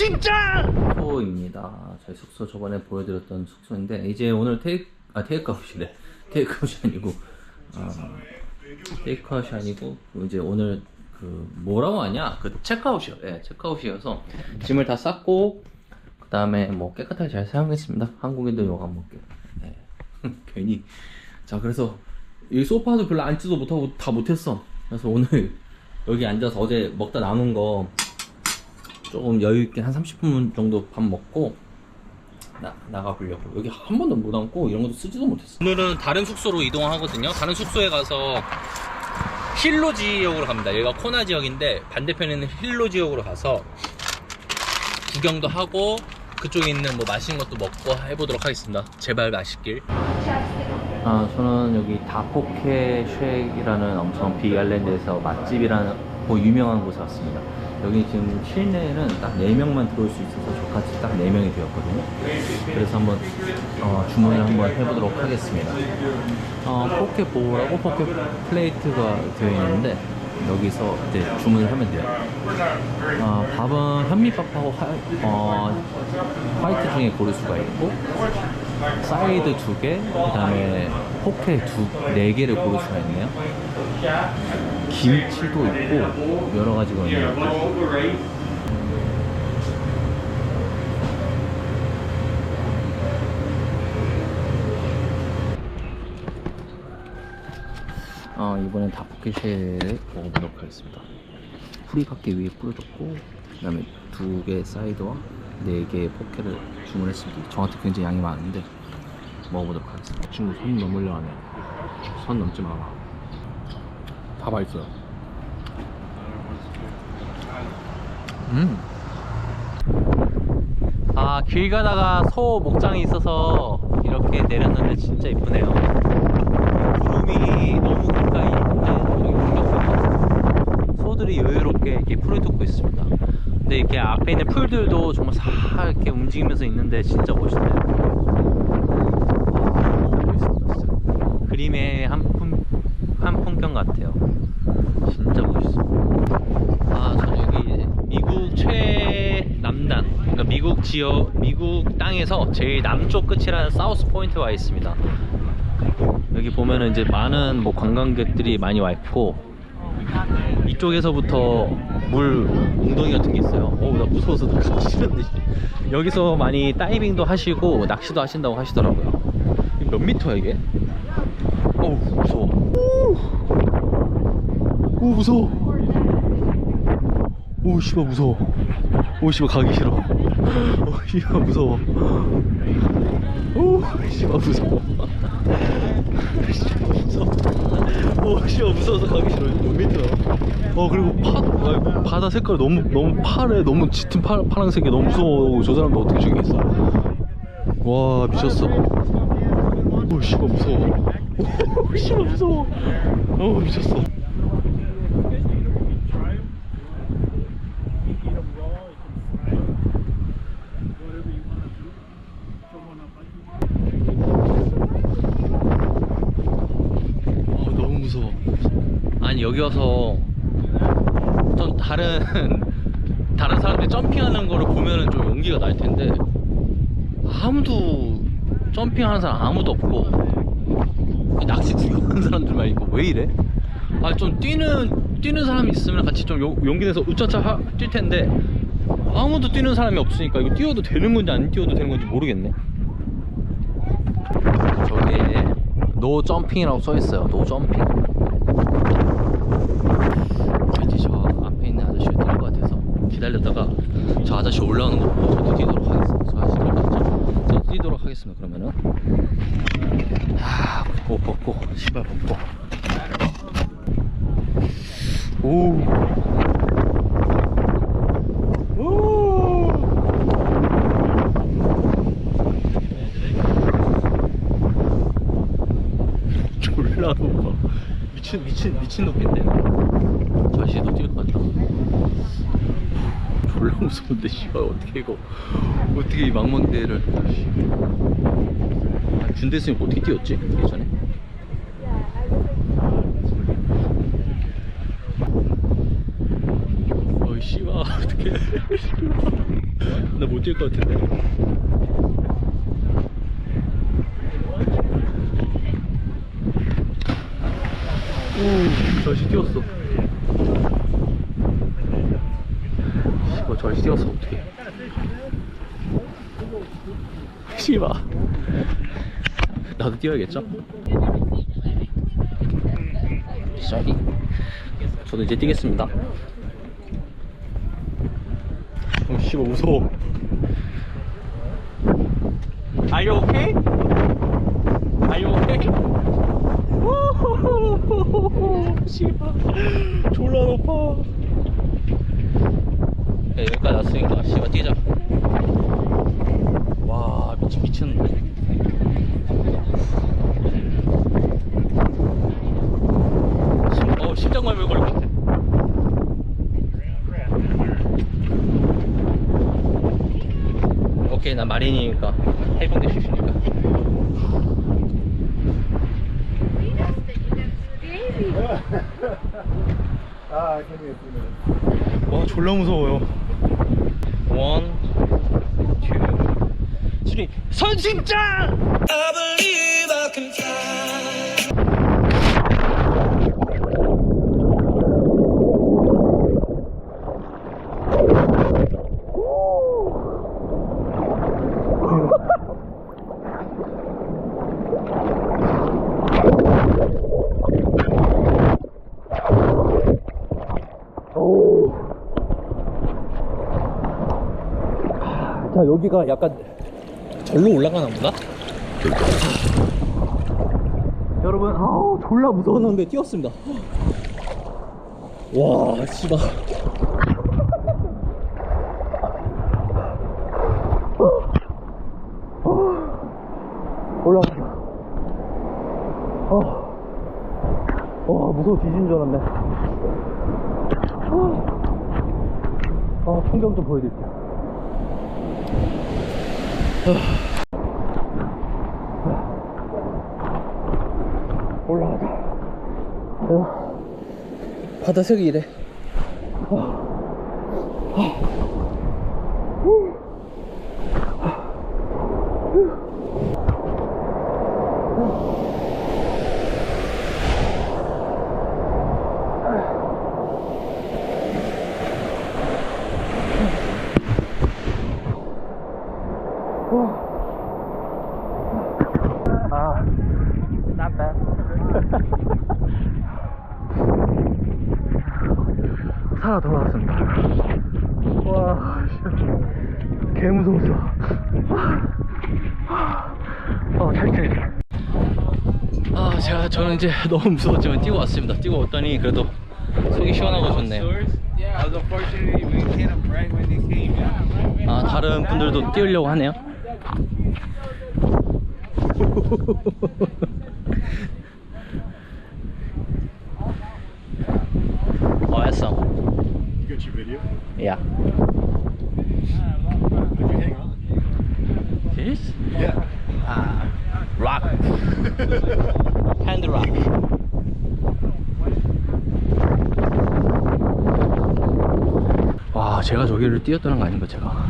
진짜! 숙소입니다. 저희 숙소 저번에 보여드렸던 숙소인데 이제 오늘 테이크 아 테이크아웃이래. 테이크아웃이 아니고 어, 테이크아웃이 아니고 이제 오늘 그 뭐라고 하냐 그 체크아웃이요. 예, 체크아웃이어서 짐을 다 쌌고 그 다음에 뭐 깨끗하게 잘 사용했습니다. 한국인들 요감 먹게. 예. 괜히 자 그래서 이 소파도 별로 앉지도 못하고 다 못했어. 그래서 오늘 여기 앉아서 어제 먹다 남은 거 조금 여유 있게 한 30분 정도 밥 먹고 나, 나가보려고. 여기 한 번도 못 앉고 이런 것도 쓰지도 못했어. 오늘은 다른 숙소로 이동하거든요. 다른 숙소에 가서 힐로 지역으로 갑니다. 여기가 코나 지역인데 반대편에는 힐로 지역으로 가서 구경도 하고 그쪽에 있는 뭐 맛있는 것도 먹고 해보도록 하겠습니다. 제발 맛있길. 아 저는 여기 다포케 쉐이라는 엄청 빅아일랜드에서 맛집이라는 뭐 유명한 곳에 왔습니다 여기 지금 실내에는 딱 4명만 들어올 수 있어서 저같이 딱 4명이 되었거든요. 그래서 한번 어, 주문을 한번 해보도록 하겠습니다. 어, 포케 보우라고 포케 플레이트가 되어 있는데 여기서 이제 주문을 하면 돼요. 어, 밥은 현미밥하고 화, 어, 화이트 중에 고를 수가 있고 사이드 두 개, 그 다음에 포케 두, 네 개를 고를 수가 있네요. 김치도 있고, 여러 가지가 있네요. 어, 이번엔 다 포켓을 먹어보도록 하겠습니다. 후리밖에 위에 뿌려줬고, 그 다음에 두 개 사이드와 네 개의 포켓을 주문했습니다. 저한테 굉장히 양이 많은데, 먹어보도록 하겠습니다. 이 친구 손 넘으려 하네. 선 넘지 마라. 다 맛있어요. 음. 아, 길 가다가 소 목장이 있어서 이렇게 내렸는데 진짜 이쁘네요. 구름이 너무 가까이 있는데 저기 풀렸고요. 소들이 여유롭게 이렇게 풀을 뜯고 있습니다. 근데 이렇게 앞에 있는 풀들도 정말 싹 이렇게 움직이면서 있는데 진짜 멋있네요. 너무 멋있습니다, 그림의 한, 품, 한 풍경 같아요. 진짜 멋있습니다. 아, 저 여기 미국 최남단, 그러니까 미국 지역, 미국 땅에서 제일 남쪽 끝이라는 사우스 포인트에 와 있습니다. 여기 보면은 이제 많은 뭐 관광객들이 많이 와 있고 이쪽에서부터 물 웅덩이 같은 게 있어요. 오, 나 무서워서 나 가기 싫은데. 여기서 많이 다이빙도 하시고 낚시도 하신다고 하시더라고요. 몇 미터야 이게? 어우 무서워. 오, 오 무서워. 오 씨발 무서워. 오 씨발 가기 싫어. 오 씨발 무서워. 오 씨발 무서워. 씨발 무서워. 오 씨발 무서워서 가기 싫어. 몇 미터야? 어 그리고 파 아, 바다 색깔 너무 너무 파래 너무 짙은 파, 파란색이 너무 무서워. 저 사람도 어떻게 있어? 와 미쳤어. 오 씨발 무서워. 오 씨발 무서워. 어 미쳤어. 아니 여기 와서 좀 다른 다른 사람들이 점핑하는 거를 보면은 좀 용기가 날 텐데 아무도 점핑하는 사람 아무도 없고 낚시 구경하는 사람들만 있고 왜 이래? 아 좀 뛰는 뛰는 사람이 있으면 같이 좀 용, 용기 내서 우짜차 하- 뛸 텐데 아무도 뛰는 사람이 없으니까 이거 뛰어도 되는 건지 안 뛰어도 되는 건지 모르겠네. 저기에 노 점핑이라고 써 있어요. 노 점핑. 왠지 저 앞에 있는 아저씨가 뛸것 같아서 기다렸다가 저 아저씨 올라오는 거 보고 저도 뛰도록 하겠습니다. 뛰도록 하겠습니다. 그러면은 하, 옷 벗고 신발 벗고 오. 오. 졸라 높아 미친 미친 미친 높인데 저 아저씨도 뛸 것 같다 졸라 무서운데 씨발. 어떻게 이거 어떻게 이 망망대를 아, 있으니까 어떻게 뛰었지? 예전에? 어이 씨발. 어떻게 나 못 뛸 것 같은데. 오, 절시 뛰었어. 이거 절시 뛰었어, 어떡해. 씨발. 나도 뛰어야겠죠? 샤기. 저도 이제 뛰겠습니다. 어, 씨발, 무서워. Are you okay? Are you okay? 씨발 졸라 높아 야, 여기까지 왔으니까 씨발 뛰자 와 미친 미쳤는데 심, 어 심장마비 걸릴 것 같아 오케이 나 마린이니까 해병대 출신이니까. 와 졸라 무서워요 원, 투, 쓰리 선심장! 자 여기가 약간 절로 올라가나 보다? 여러분 아우 졸라 무서웠는데 뛰었습니다 와 씨발 올라가자 어. 와 무서워 뒤지는 줄 알았네 아 풍경 좀 보여드릴게요 올라가자. 어, 바다색이 이래. 아, not bad. 살아 돌아왔습니다. 와, 씨. 개 무서웠어. 어, 탈출. 아, 제가 저는 이제 너무 무서웠지만 뛰고 왔습니다. 뛰고 왔더니 그래도 속이 시원하고 좋네요. 아, 다른 분들도 뛰으려고 하네요. 어, 했어. You got your on? This? Yeah. 아, 락. 핸드 락. 와, 제가 저기를 뛰었다는 거 아닌가, 제가.